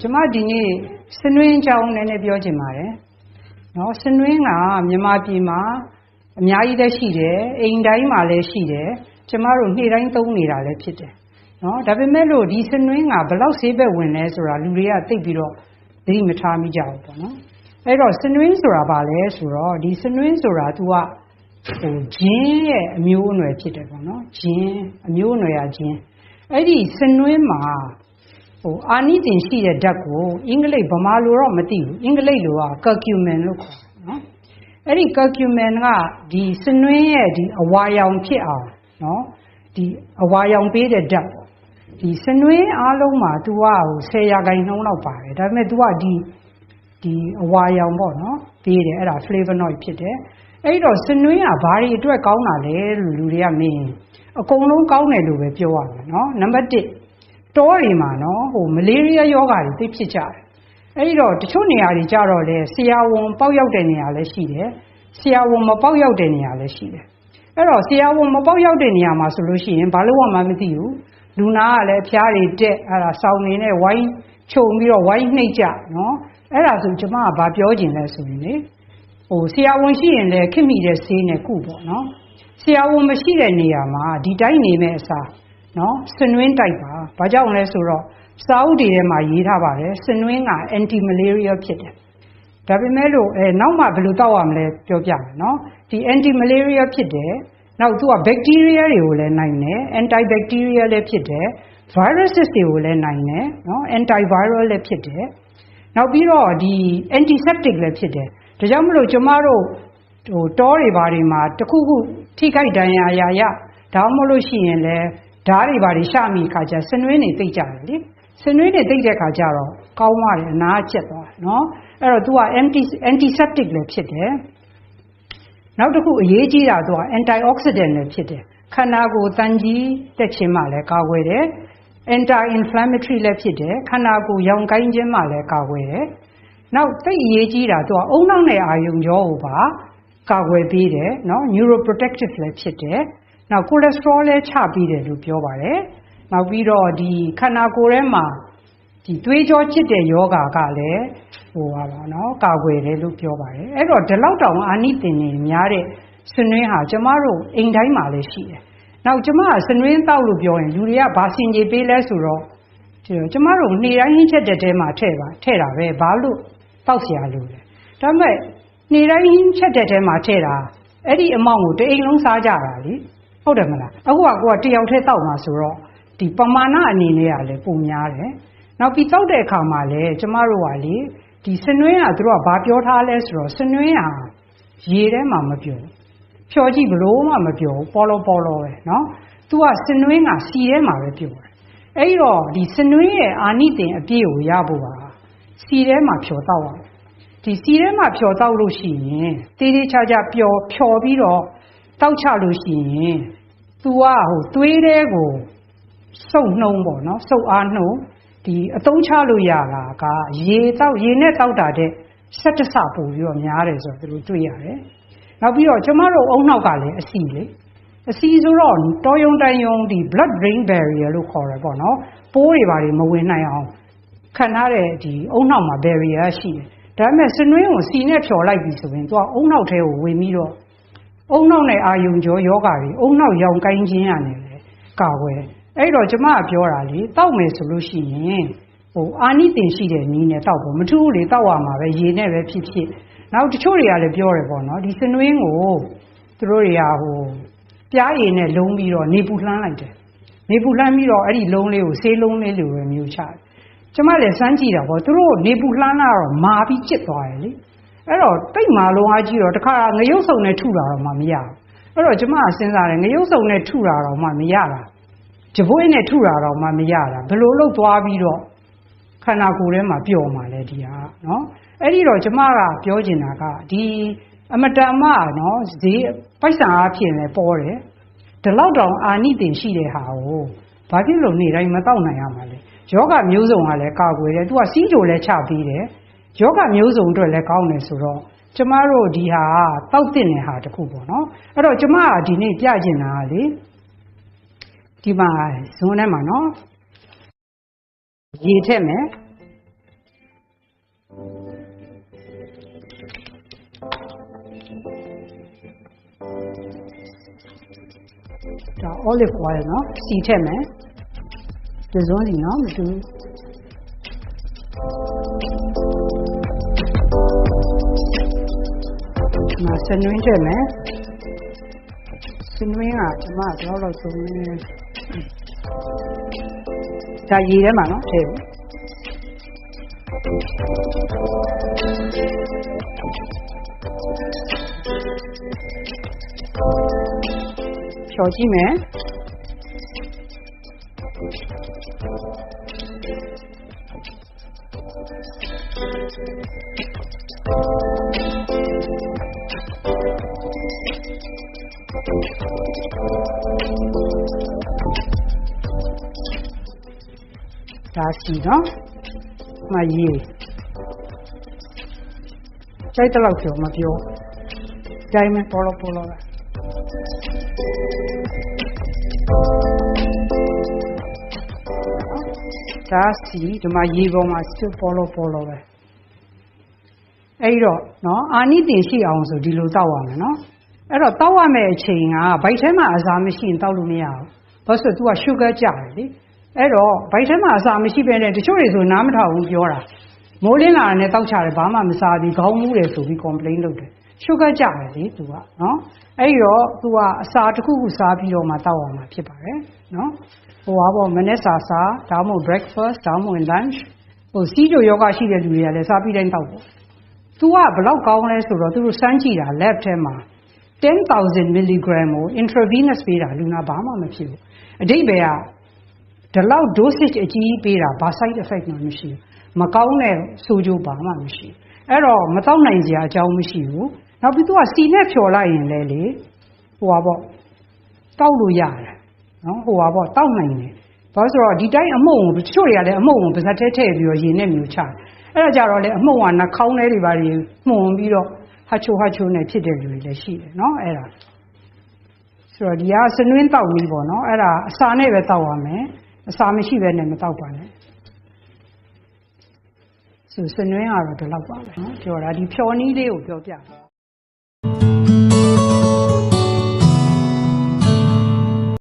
ကျမဒီနေ့စနွင်းအကြောင်းနည်းနည်းပြောချင်ပါတယ်နော်စနွင်းကမြန်မာပြည်မှာအများကြီးလည်းရှိတယ်အိမ်တိုင်းမှာလည်းရှိတယ်ကျမတို့နေ့တိုင်းသုံးနေတာလည်းဖြစ်တယ်နော်ဒါပေမဲ့လို့ဒီစနွင်းကဘလောက်ဈေးဘက်ဝင်လဲဆိုတာလူတွေကသိပြီးတော့သတိမထားမိကြဘူးပေါ့နော်အဲ့တော့စနွင်းဆိုတာဘာလဲဆိုတော့ဒီစနွင်းဆိုတာ तू ကဟိုဂျင်းရဲ့အမျိုးအနွယ်ဖြစ်တယ်ပေါ့နော်ဂျင်းအမျိုးအနွယ်ကဂျင်းအဲ့ဒီစနွင်းမှာဟို အာနိသင်ရှိတဲ့ဓာတ်ကို အင်္ဂလိပ်ဗမာလိုတော့မသိဘူးအင်္ဂလိပ်လိုက curcumin လို့ခေါ်တယ်နော်အဲ့ဒီ curcumin ကဒီစနွင်းရဲ့ဒီအဝါရောင်ဖြစ်အောင်နော်ဒီအဝါရောင်ပေးတဲ့ဓာတ်ပေါ့ဒီစနွင်းအားလုံးမှာ तू ကဟို10ရာခိုင်နှုန်းလောက်ပါတယ်ဒါပေမဲ့ तू ကဒီဒီအဝါရောင်ပေါ့နော်ပေးတယ်အဲ့ဒါ flavonoid ဖြစ်တယ်အဲ့တော့စနွင်းကဘာတွေအတွက်ကောင်းတာလဲလို့လူတွေကမင်းအကုန်လုံးကောင်းတယ်လို့ပဲပြောရမယ်နော်နံပါတ်1 တောတွေမှာနော်ဟိုမလေးရီးယားယောဂါတွေသိဖြစ်ကြတယ်အဲ့ဒီတော့တချို့နေရာတွေကြတော့လေဆရာဝန်ပေါက်ရောက်တဲ့နေရာလည်းရှိတယ်ဆရာဝန်မပေါက်ရောက်တဲ့နေရာလည်းရှိတယ်အဲ့တော့ဆရာဝန်မပေါက်ရောက်တဲ့နေရာမှာဆိုလို့ရှိရင်ဘာလို့မှမသိဘူးလူနာကလည်းဖျားတွေတက်အဲ့ဒါစောင်းနေနဲ့ဝိုင်းခြုံပြီးတော့ဝိုင်းနှိပ်ကြနော်အဲ့ဒါဆိုကျွန်မကဘာပြောချင်လဲဆိုရင်လေဟိုဆရာဝန်ရှိရင်လည်းခင်မိတဲ့ဆေးနဲ့ကုပေါ့နော်ဆရာဝန်မရှိတဲ့နေရာမှာဒီတိုင်းနေမဲ့အစား နော်စနွင်းတိုက်ပါဘာကြောင့်လဲဆိုတော့စာအုပ်တွေထဲမှာရေးထားပါတယ်စနွင်းက anti malaria ဖြစ်တယ်ဒါပေမဲ့လို့အဲနောက်မှဘယ်လိုတောက်ရမလဲပြောပြမယ်နော်ဒီ anti malaria ဖြစ်တယ်နောက်သူက bacteria တွေကိုလည်းနိုင်တယ် anti bacteria လည်းဖြစ်တယ် viruses တွေကိုလည်းနိုင်တယ်နော် anti viral လည်းဖြစ်တယ်နောက်ပြီးတော့ဒီ antiseptic လည်းဖြစ်တယ်ဒါကြောင့်မလို့ကျမတို့ဟိုတောတွေဘာတွေမှာတခုခုထိခိုက်ဒဏ်ရာရာရဒါမှမဟုတ်လို့ရှိရင်လည်း ဓာတ်တွေဘာတွေရှမိခါကျစနွေးနေသိကြတယ်လေစနွေးနေသိတဲ့ခါကျတော့ကောင်းသွားတယ်အနာကျက်သွားတယ်နော်အဲ့တော့ तू က anti antiseptic လည်းဖြစ်တယ်နောက်တစ်ခုအရေးကြီးတာ तू က antioxidant လည်းဖြစ်တယ်ခန္ဓာကိုယ်တန်ကြီးတက်ခြင်းမှလည်းကာကွယ်တယ် anti inflammatory လည်းဖြစ်တယ်ခန္ဓာကိုယ်ရောင်ကိုင်းခြင်းမှလည်းကာကွယ်တယ်နောက်သိအရေးကြီးတာသူကအုံနောက်နဲ့အာယုံကြောကိုပါကာကွယ်ပေးတယ်နော် neuroprotective လည်းဖြစ်တယ် နောက် ကိုလက်စထရောလည်း ချပေးတယ်လို့ ပြောပါတယ်။နောက်ပြီးတော့ ခန္ဓာကိုယ်ထဲမှာ သွေးကြောကျစ်တဲ့ရောဂါကလည်း ကာကွယ်တယ်လို့ ပြောပါတယ်။အဲဒီတော့ ဒီလောက်တောင် အာနိသင်တွေများတဲ့ ဆန်တွင်းဟာ ကျမတို့ အိမ်တိုင်းမှာလည်း ရှိတယ်။နောက် ကျမက ဆန်တွင်းသောက်လို့ ပြောရင် လူတွေက ဘာဆင်ခြေပေးလဲဆိုတော့ ကျမတို့ နေ့တိုင်း ဟင်းချက်ချက်ထဲမှာ ထည့်တာပဲ ဘာလို့ သောက်စရာလိုလဲ။ဒါပေမဲ့ နေ့တိုင်း ဟင်းချက်ချက်ထဲမှာ ထည့်တာ အဲဒီအမောင့်ကို တအိမ်လုံး စားကြတာလေ ဟုတ်တယ်မလားအခုကကိုကတယောက်တည်းတောက်မှာဆိုတော့ဒီပမာဏအနေနဲ့ကလည်းပုံများတယ်နောက်ပြီးတောက်တဲ့အခါမှာလည်းကျမတို့ကလေဒီစနွင်းကသူတို့ကဘာပြောထားလဲဆိုတော့စနွင်းဟာရေထဲမှာမပြောဖြော်ကြည့်ဘလို့မှမပြောပေါ်လောပေါ်လောပဲเนาะသူကစနွင်းကစီထဲမှာပဲပြောတယ်အဲ့တော့ဒီစနွင်းရဲ့အာနိသင်အပြည့်ကိုရဖို့ပါစီထဲမှာဖြော်တော့ရတယ်ဒီစီထဲမှာဖြော်တော့လို့ရှိရင်တေးသေးချာချာပျော်ဖြော်ပြီးတော့တောက်ချလို့ရှိရင် तू ကဟိုသွေးတဲ့ကိုစုပ်နှုံးပေါ့နော်စုပ်အားနှုံးဒီအသုံးချလို့ရတာကရေတောက်ရေနဲ့တောက်တာတဲ့ဆက်တဆပို့ပြီးတော့များတယ်ဆိုတော့သူတို့တွေ့ရတယ်နောက်ပြီးတော့ကျမတို့အုံနောက်ကလည်းအစီလေအစီဆိုတော့တော်ယုံတန်ယုံဒီ blood brain barrier လို့ခေါ်တယ်ပေါ့နော်ပိုးတွေဘာတွေမဝင်နိုင်အောင်ခံထားတဲ့ဒီအုံနောက်မှာ barrier ရှိတယ်ဒါပေမဲ့စနွင်းကိုစီနဲ့ဖြော်လိုက်ပြီဆိုရင်သူကအုံနောက်ထဲကိုဝင်ပြီးတော့ အုံနောက်နဲ့အာယုံကြောယောဂါတွေအုံနောက်ရောင်ကိုင်းခြင်းရတယ်လေကာဝယ်အဲ့တော့ကျမကပြောတာလေတောက်မယ်ဆိုလို့ရှိရင်ဟိုအာနိသင်ရှိတဲ့နီးနဲ့တောက်ဖို့မထူးလေတောက်ရမှာပဲရေနဲ့ပဲဖြစ်ဖြစ်နောက်တချို့တွေကလည်းပြောတယ်ပေါ့နော်ဒီစနွင်းကိုသူတို့တွေကဟိုပြားရည်နဲ့လုံးပြီးတော့နေပူလှမ်းလိုက်တယ်နေပူလှမ်းပြီးတော့အဲ့ဒီလုံးလေးကိုဆေးလုံးလေးလိုပဲမျိုးချတယ်ကျမလည်းစမ်းကြည့်တာပေါ့သူတို့နေပူလှမ်းလာတော့မာပြီးကျစ်သွားတယ်လေ အဲ့တော့တိတ်မာလုံးအားကြီးတော့တခါငရုပ်စုံနဲ့ထုတာတော့မှမရဘူးအဲ့တော့ကျမကစဉ်းစားတယ်ငရုပ်စုံနဲ့ထုတာတော့မှမရတာကြပွေးနဲ့ထုတာတော့မှမရတာဘယ်လိုလုပ်သွားပြီးတော့ခန္ဓာကိုယ်ထဲမှာပျော်မှာလဲဒီဟာနော်အဲ့ဒီတော့ကျမကပြောချင်တာကဒီအမတန်မှနော်ဈေးပိုက်ဆံအားဖြင့်လည်းပေါ်တယ်ဒီလောက်တောင်အာနိသင်ရှိတဲ့ဟာကိုဘာဖြစ်လို့နေတိုင်းမတော့နိုင်ရမှာလဲယောဂမျိုးစုံကလည်းကာကွယ်တယ်သူကစီးကြိုလည်းချပြီးတယ် ယောဂမျိုးစုံအတွက်လည်းကောင်းတယ်ဆိုတော့ကျမတို့ဒီဟာတောက်တင်တဲ့ဟာတခုပေါ့နော်အဲ့တော့ကျမကဒီနေ့ပြချင်တာကလေဒီမှာဇွန်ထဲမှာနော်ရေထည့်မယ်ဒါ olive oil နော်စီထည့်မယ်ဒီဇွန်စီနော်မတူဘူး ဒီမှာဆနွင်းထည့်မယ်ဆနွင်းကဒီမှာတော့တော့သုံးနေဒါရေထဲမှာနော်ထည့်ဘူးဖြော်ကြည့်မယ်။ ဒါစီနော်မရေကြိုက်တဲ့လောက်ပြောမပြောကြိုက်မယ်ပေါ်လို့ပေါ်လို့ပဲဒါစီဒီမှာရေပေါ်မှာစစ်ပေါ်လို့ပေါ်လို့ပဲအဲ့ဒီတော့နော်အာနိသင်ရှိအောင်ဆိုဒီလိုတောက်ရမယ်နော် အဲ့တော့တောက်ရမယ့်အချိန်ကဗိုက်ထဲမှာအစာမရှိရင်တောက်လို့မရဘူးဘာလို့ဆိုသူက sugar ကြတယ်လေအဲ့တော့ဗိုက်ထဲမှာအစာမရှိဘဲနဲ့တချို့တွေဆိုနားမထောင်ဘူးပြောတာမိုးလင်းလာတယ်နဲ့တောက်ချတယ်ဘာမှမစားဘူးခေါင်းမူးတယ်ဆိုပြီး complain လုပ်တယ် sugar ကြတယ်လေသူကနော်အဲ့တော့သူကအစာတစ်ခုခုစားပြီးတော့မှတောက်ရမှာဖြစ်ပါတယ်နော်ဟိုဟာပေါ့မနေ့စာစားဒါမှမဟုတ် breakfast ဒါမှမဟုတ် lunch ဟိုစီးကြိုယောဂရှိတဲ့လူတွေကလည်းစားပြီးတိုင်းတောက်ပေါ့သူကဘလောက်ကောင်းလဲဆိုတော့သူတို့စမ်းကြည့်တာ lab ထဲမှာ 10000 mg ကို intravenous ပေးတာ လူနာဘာမှမဖြစ်ဘူး။အဓိပ္ပာယ်ကဒီလောက် dosage အကြီးကြီးပေးတာ ဘာ side effect မှမရှိဘူး။မကောင်းတဲ့ဆိုးကျိုးဘာမှမရှိဘူး။အဲ့တော့မတောက်နိုင်စရာအကြောင်းမရှိဘူး။နောက်ပြီး तू ကစီနဲ့ဖြော်လိုက်ရင်လည်းလေဟိုပါပေါ့တောက်လို့ရတယ်။နော်ဟိုပါပေါ့တောက်နိုင်တယ်ဘာလို့ဆိုတော့ဒီတိုင်းအမုံကိုတချို့တွေကလည်းအမုံကိုပါဇက်ထဲထည့်ပြီးတော့ရေနဲ့မျိုးချတယ်အဲ့ဒါကြတော့လေအမုံကနှာခေါင်းထဲတွေပါတွေမှုန်ပြီးတော့ ဟချိုဟချိုနဲ့ဖြစ်တဲ့လူတွေလည်းရှိတယ်နော်အဲ့ဒါဆိုတော့ဒီကစနွင်းတောက်ပြီးပေါ့နော်အဲ့ဒါအစာနဲ့ပဲတောက်ရမယ်အစာမရှိဘဲနဲ့မတောက်ပါနဲ့ဆိုစနွင်းကတော့ဒီလောက်ပါပဲနော်ပြောတာဒီဖြော်နီးလေးကိုပြောပြတာ